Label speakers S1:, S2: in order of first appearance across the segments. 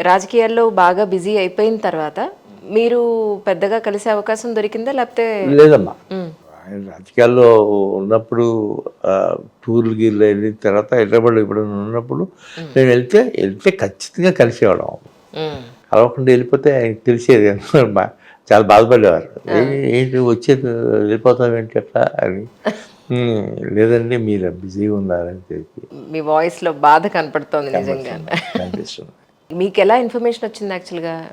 S1: రాజకీయాల్లో బాగా బిజీ అయిపోయిన తర్వాత మీరు పెద్దగా కలిసే అవకాశం దొరికిందా లేకపోతే
S2: లేదమ్మా.
S1: మ్మ్.
S2: ఆయన రాజకీయాల్లో ఉన్నప్పుడు టూర్లు గీర్లు వెళ్ళిన తర్వాత హైదరాబాద్లో ఇప్పుడు ఉన్నప్పుడు నేను వెళ్తే వెళ్తే ఖచ్చితంగా కలిసేవాళ్ళం.
S1: మ్మ్.
S2: కలవకుండా వెళ్ళిపోతే ఆయనకి తెలిసేది. చాలా బాధపడేవారు. "ఏ- ఏంటి వచ్చేది వెళ్ళిపోతాం ఏంటి అట్లా? అని. "ఉమ్, లేదండి మీరు బిజీగా ఉన్నారని చెప్పి.
S1: మీ వాయిస్లో బాధ కనపడుతోంది నిజంగా.
S2: అనిపిస్తుంది
S1: మీకు ఎలా ఇన్ఫర్మేషన్ వచ్చింది యాక్చువల్గా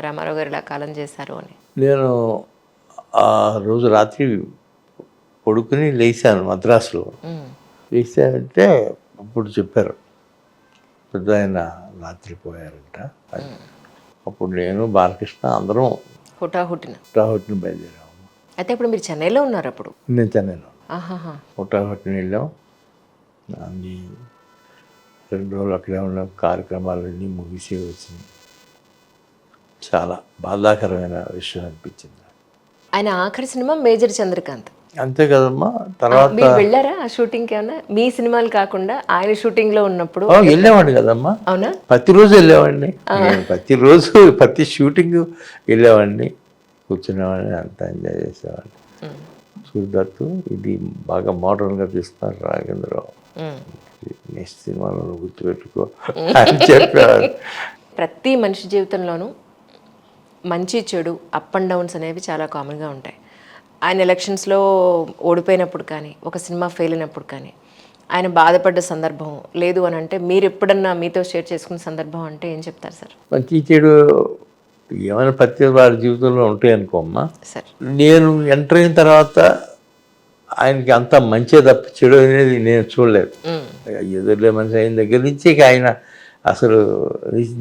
S1: రామారావు గారు ఇలా కాలం చేశారు అని?
S2: నేను ఆ రోజు రాత్రి పడుకుని లేచాను మద్రాసులో. లేచానంటే అప్పుడు చెప్పారు పెద్ద ఆయన రాత్రి పోయారంట. అప్పుడు నేను బాలకృష్ణ అందరం
S1: హుటాహుటిన.
S2: హుటాహుటిని బయలుదేరాము.
S1: అయితే ఇప్పుడు మీరు చెన్నైలో ఉన్నారు అప్పుడు?
S2: నేను చెన్నైలో. హుటాహుటిని వెళ్ళాం. అన్ని రెండు రోజులు అక్కడే ఉన్న కార్యక్రమాలన్నీ ముగిసి వచ్చింది. చాలా బాధాకరమైన విషయం అనిపించింది.
S1: ఆయన ఆఖరి సినిమా మేజర్ చంద్రకాంత్.
S2: అంతే కదమ్మా. తర్వాత
S1: మీరు వెళ్ళారా ఆ షూటింగ్కి ఏమన్నా? మీ సినిమాలు కాకుండా ఆయన షూటింగ్లో ఉన్నప్పుడు
S2: ఓ, వెళ్ళేవాడిని కదమ్మా.
S1: అవునా?
S2: ప్రతిరోజు వెళ్ళేవాడిని. ప్రతిరోజు ప్రతి షూటింగ్ వెళ్ళేవాడిని. కూర్చునేవాడిని అంతా ఎంజాయ్ చేసేవాడిని. సూర్యదత్తు ఇది బాగా మోడర్న్గా తీస్తున్నారు రాగేంద్రరావు. నెక్స్ట్ సినిమాలో గుర్తుపెట్టుకో అని చెప్పేవారు.
S1: ప్రతి మనిషి జీవితంలోనూ మంచి చెడు అప్ అండ్ డౌన్స్ అనేవి చాలా కామన్గా ఉంటాయి. ఆయన ఎలక్షన్స్లో ఓడిపోయినప్పుడు కానీ ఒక సినిమా ఫెయిల్ అయినప్పుడు కానీ ఆయన బాధపడ్డ సందర్భం లేదు అని అంటే మీరు ఎప్పుడన్నా మీతో షేర్ చేసుకున్న సందర్భం అంటే ఏం చెప్తారు సార్?
S2: మంచి చెడు ఏమైనా ప్రతి వారి జీవితంలో ఉంటాయి అనుకోమ్మా
S1: సార్.
S2: నేను ఎంటర్ అయిన తర్వాత ఆయనకి అంత మంచి తప్ప చెడు అనేది నేను చూడలేదు. ఎదురులే మనిషి అయిన దగ్గర నుంచి ఆయన అసలు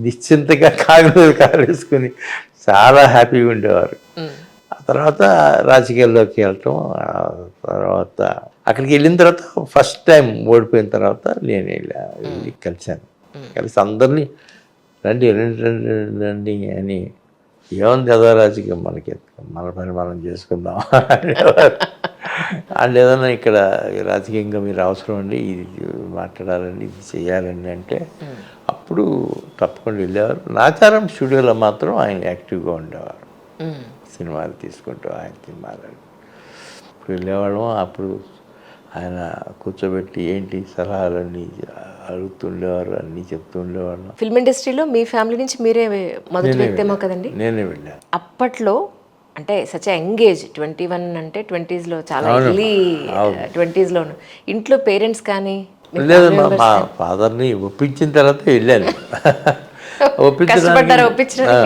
S2: నిశ్చింతగా కాగలేదు కాలేసుకుని చాలా హ్యాపీగా ఉండేవారు. ఆ తర్వాత రాజకీయాల్లోకి వెళ్ళటం తర్వాత అక్కడికి వెళ్ళిన తర్వాత ఫస్ట్ టైం ఓడిపోయిన తర్వాత నేను వెళ్ళా కలిశాను కలిసి అందరినీ రండి రండి రండి రండి, రండి అని ఏముంది కదా రాజకీయం మనకి మన పని మనం చేసుకుందాం అనేవారు. వాళ్ళు ఏదన్నా ఇక్కడ రాజకీయంగా మీరు అవసరం అండి ఇది మాట్లాడాలండి ఇది చేయాలండి అంటే అప్పుడు తప్పకుండా వెళ్ళేవారు. నాచారం స్టూడియోలో మాత్రం ఆయన యాక్టివ్గా ఉండేవారు. సినిమాలు తీసుకుంటూ ఆయన సినిమాలు ఇప్పుడు వెళ్ళేవాళ్ళం. అప్పుడు ఆయన కూర్చోబెట్టి ఏంటి సలహాలన్నీ అడుగుతుండేవారు అన్నీ చెప్తుండేవాళ్ళం
S1: ఫిల్మ్ ఇండస్ట్రీలో మీ ఫ్యామిలీ నుంచి మీరే మొదటి వ్యక్తేమో కదండి?
S2: నేనే వెళ్ళాను
S1: అప్పట్లో అంటే సచ్ ఎంగేజ్ ట్వంటీ వన్ అంటే ట్వంటీస్లో చాలా ఎర్లీ ట్వంటీస్లో ఇంట్లో పేరెంట్స్ కానీ
S2: లేదమ్మా మా ఫాదర్ని ఒప్పించిన తర్వాత వెళ్ళాను? ఆ,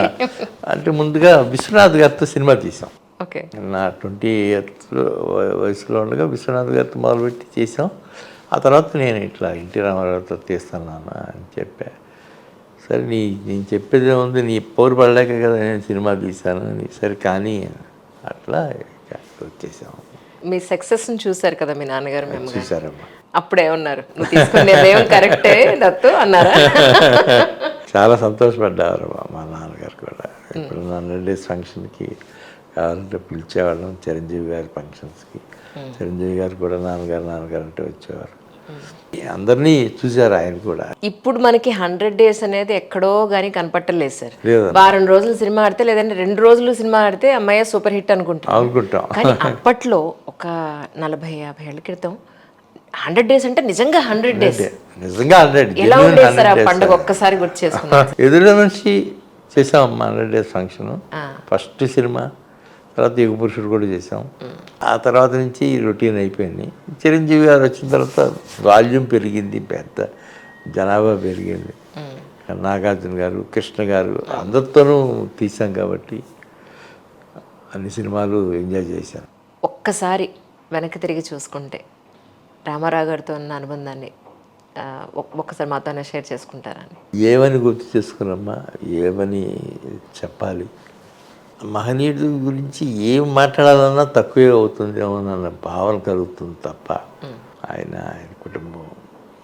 S2: అంటే ముందుగా విశ్వనాథ్ గారితో సినిమా తీసాం.
S1: ఓకే.
S2: నా ట్వంటీ ఇయర్స్ వయసులో ఉండగా విశ్వనాథ్ గారితో మొదలుపెట్టి చేసాం. ఆ తర్వాత నేను ఇట్లా ఎన్టీ రామారావుతో తీస్తాను అని చెప్పా. సరే నీ నేను చెప్పేది ఏముంది నీ పౌరు పడలేక కదా నేను సినిమా తీశాను అని. సరే కానీ అట్లా ఇక వచ్చేసాం
S1: మీ సక్సెస్ని చూశారు కదా మీ నాన్నగారు మేము
S2: చూసారమ్మా
S1: అప్పుడే ఉన్నారు. నువ్వు కరెక్టే దత్తు అన్నారా?
S2: చాలా సంతోషపడ్డారు మా- నాన్నగారు కూడా. ఇప్పుడు హండ్రెడ్ డేస్ ఫంక్షన్కి కావాలంటే పిలిచేవాళ్ళం చిరంజీవి గారి ఫంక్షన్స్కి. చిరంజీవి గారు కూడా నాన్నగారు నాన్నగారు అంటే వచ్చేవారు. అందరినీ చూశారు ఆయన కూడా.
S1: ఇప్పుడు మనకి హండ్రెడ్ డేస్ అనేది ఎక్కడో గానీ కనపట్టలేదు సార్. వారం రోజులు సినిమా ఆడితే లేదంటే రెండు రోజులు సినిమా ఆడితే అమ్మాయి సూపర్ హిట్ అనుకుంటాం.
S2: అనుకుంటాం.
S1: కానీ అప్పట్లో ఒక నలభై యాభై ఏళ్ళ క్రితం హండ్రెడ్ డేస్ అంటే నిజంగా హండ్రెడ్ డేస్.
S2: నిజంగా హండ్రెడ్
S1: ఎలా ఉండేది సార్ ఆ పండుగ ఒక్కసారి గుర్తు చేసుకున్నాం
S2: ఎదురు నుంచి చేసామమ్మా hundred days function. First cinema తర్వాత యుగ పురుషుడు కూడా చేసాం ఆ తర్వాత నుంచి రొటీన్ అయిపోయింది. చిరంజీవి గారు వచ్చిన తర్వాత వాల్యూమ్ పెరిగింది పెద్ద జనాభా పెరిగింది. నాగార్జున గారు కృష్ణ గారు అందరితోనూ తీసాం కాబట్టి అన్ని సినిమాలు ఎంజాయ్ చేశాను
S1: ఒక్కసారి వెనక్కి తిరిగి చూసుకుంటే రామారావు గారితో ఉన్న అనుబంధాన్ని ఒక్కసారి మాతోనే షేర్ చేసుకుంటారా అని
S2: ఏమని గుర్తు చేసుకున్నమ్మా ఏమని చెప్పాలి? మహనీయుడి గురించి ఏం మాట్లాడాలన్నా తక్కువే అవుతుందేమోనన్న భావన కలుగుతుంది తప్ప ఆయన ఆయన కుటుంబం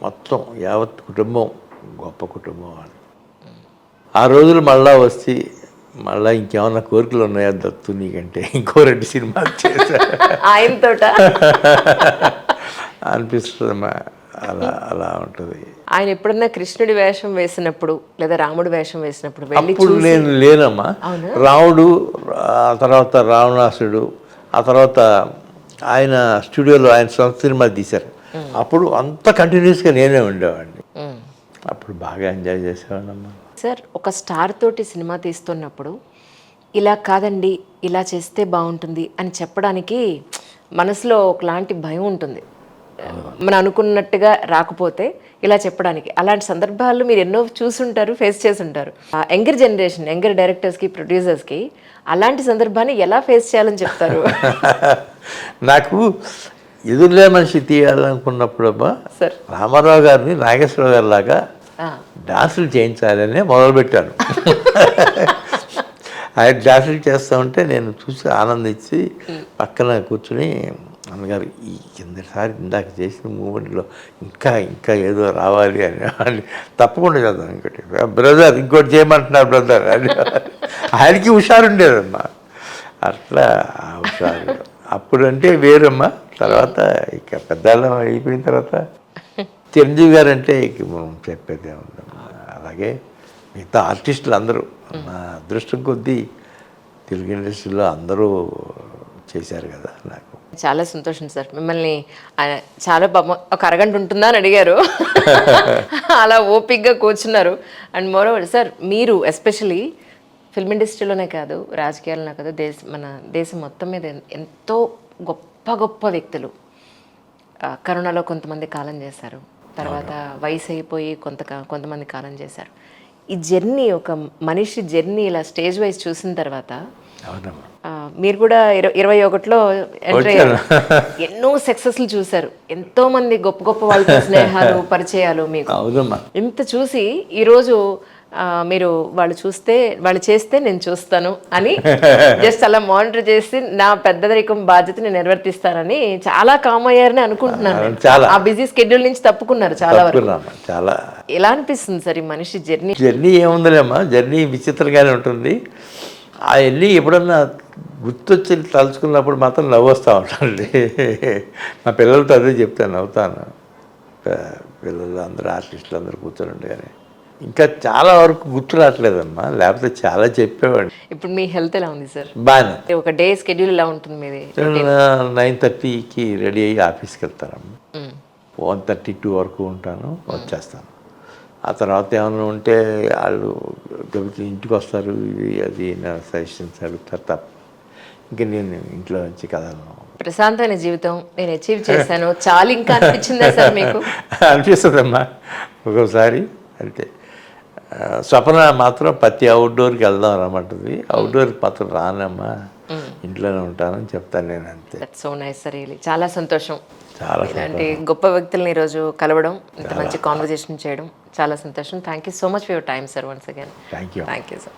S2: మొత్తం యావత్ కుటుంబం గొప్ప కుటుంబం వాళ్ళు ఆ రోజులు మళ్ళా వస్తే మళ్ళా ఇంకేమన్నా కోరికలు ఉన్నాయా దత్తు నీకంటే? ఇంకో రెండు సినిమాలు చేశా
S1: ఆయనతోట?
S2: అనిపిస్తుంది అలా అలా ఉంటుంది.
S1: ఆయన ఎప్పుడన్నా కృష్ణుడి వేషం వేసినప్పుడు లేదా రాముడి వేషం వేసినప్పుడు
S2: అప్పుడు నేను లేనమ్మా. రాముడు ఆ తర్వాత రావణాసుడు ఆ తర్వాత ఆయన స్టూడియోలో ఆయన సొంత సినిమా తీశారు. అప్పుడు అంత కంటిన్యూస్గా నేనే ఉండేవాడిని. అప్పుడు బాగా ఎంజాయ్ చేసేవాడినమ్మా.
S1: సార్ ఒక స్టార్ తోటి సినిమా తీస్తున్నప్పుడు ఇలా కాదండి ఇలా చేస్తే బాగుంటుంది అని చెప్పడానికి మనసులో ఒకలాంటి భయం ఉంటుంది. మనం అనుకున్నట్టుగా రాకపోతే ఇలా చెప్పడానికి. అలాంటి సందర్భాలు మీరు ఎన్నో చూసుంటారు ఫేస్ చేసి ఉంటారు యంగర్ జనరేషన్ యంగర్ డైరెక్టర్స్కి ప్రొడ్యూసర్స్కి అలాంటి సందర్భాన్ని ఎలా ఫేస్ చేయాలని చెప్తారు?
S2: నాకు ఎదురులే మనిషి
S1: సార్
S2: రామారావు గారిని నాగేశ్వరరావు గారి లాగా డాన్సులు చేయించాలని మొదలుపెట్టాను. ఆయన డాన్సులు చేస్తూ ఉంటే నేను చూసి ఆనందించి పక్కన కూర్చుని అన్నగారు ఈ కిందసారి ఇందాక చేసిన మూమెంట్లో ఇంకా ఇంకా ఏదో రావాలి అని అని తప్పకుండా చేద్దాం ఇంకోటి. బ్రదర్ ఇంకోటి చేయమంటున్నారు బ్రదర్ అని ఆయనకి హుషారు ఉండేదమ్మా. అట్లా ఆ హుషారు. అప్పుడంటే వేరమ్మా. తర్వాత ఇక పెద్దవాళ్ళం అయిపోయిన తర్వాత చిరంజీవి గారు అంటే ఇక మనం చెప్పేదే ఉందమ్మా అలాగే మిగతా ఆర్టిస్టులు అందరూ. నా అదృష్టం కొద్దీ తెలుగు ఇండస్ట్రీలో అందరూ చేశారు కదా నాకు.
S1: చాలా సంతోషం సార్. మిమ్మల్ని చాలా పాపం ఒక అరగంట ఉంటుందా అని అడిగారు. అలా ఓపిక్గా కూర్చున్నారు. అండ్ మోరోవర్ సార్ మీరు ఎస్పెషలీ ఫిల్మ్ ఇండస్ట్రీలోనే కాదు రాజకీయాలనే కాదు దేశ మన దేశం మొత్తం మీద ఎంతో గొప్ప గొప్ప వ్యక్తులు. కరోనాలో కొంతమంది కాలం చేశారు. తర్వాత వయసు అయిపోయి కొంత కొంతమంది కాలం చేశారు. ఈ జర్నీ ఒక మనిషి జర్నీ ఇలా స్టేజ్ వైజ్ చూసిన తర్వాత మీరు కూడా ఇర- ఇరవై ఒకటిలో ఎంటర్ అయ్యారు. ఎన్నో సక్సెస్లు చూశారు. ఎంతో మంది గొప్ప గొప్ప వాళ్ళతో స్నేహాలు పరిచయాలు మీకు. ఇంత చూసి ఈరోజు ఆ, మీరు వాళ్ళు చూస్తే వాళ్ళు చేస్తే నేను చూస్తాను అని జస్ట్ అలా మానిటర్ చేసి నా పెద్దదరికం బాధ్యతని నిర్వర్తిస్తారని చాలా కామ్ అయ్యారని అనుకుంటున్నాను నేను.
S2: చాలా.
S1: ఆ బిజీ స్కెడ్యూల్ నుంచి తప్పుకున్నారు చాలా వరకు.
S2: చాలా.
S1: ఎలా అనిపిస్తుంది సార్ ఈ మనిషి జర్నీ
S2: జర్నీ ఏముందిలేమ్మా? జర్నీ విచిత్రంగానే ఉంటుంది. అవన్నీ ఎప్పుడన్నా గుర్తొచ్చి తలుచుకున్నప్పుడు మాత్రం నవ్వు వస్తూ ఉంటానండి. మా పిల్లలతో అదే చెప్తాను నవ్వుతాను. పిల్లలు అందరూ ఆర్టిస్టులు అందరూ కూర్చొని ఉండగానే ఇంకా చాలా వరకు గుర్తు రావట్లేదమ్మా. లేకపోతే చాలా చెప్పేవాడిని.
S1: ఇప్పుడు మీ హెల్త్ ఎలా ఉంది సార్?
S2: బాగానే
S1: ఒక డే స్కెడ్యూల్ ఎలా ఉంటుంది మీది?
S2: నైన్ థర్టీకి రెడీ అయ్యి ఆఫీస్కి వెళ్తారమ్మా. వన్ థర్టీ టూ వరకు ఉంటాను వచ్చేస్తాను. ఆ తర్వాత ఏమైనా ఉంటే వాళ్ళు ఇంటికి వస్తారు ఇది అది నా సజెషన్స్ అడుగుతారు తప్ప. ఇంక నేను ఇంట్లో నుంచి కదలను
S1: ప్రశాంతమైన జీవితం నేను అచీవ్ చేశాను. చాలా ఇంకా అనిపించిందా సార్ మీకు?
S2: అనిపిస్తుందమ్మా. ఒక్కోసారి అంతే స్వప్న మాత్రం ప్రతి అవుట్డోర్కి వెళ్దాం రమ్మంటుంది. అవుట్డోర్కి మాత్రం రానమ్మా. ఇంట్లోనే ఉంటానని చెప్తాను నేను అంతే.
S1: సో నైస్ సార్ చాలా సంతోషం.
S2: చాలా
S1: ఇలాంటి గొప్ప వ్యక్తుల్ని ఈరోజు కలవడం ఇంత మంచి కాన్వర్జేషన్ చేయడం చాలా సంతోషం. Thank you so much for your time sir once again
S2: thank you
S1: thank you sir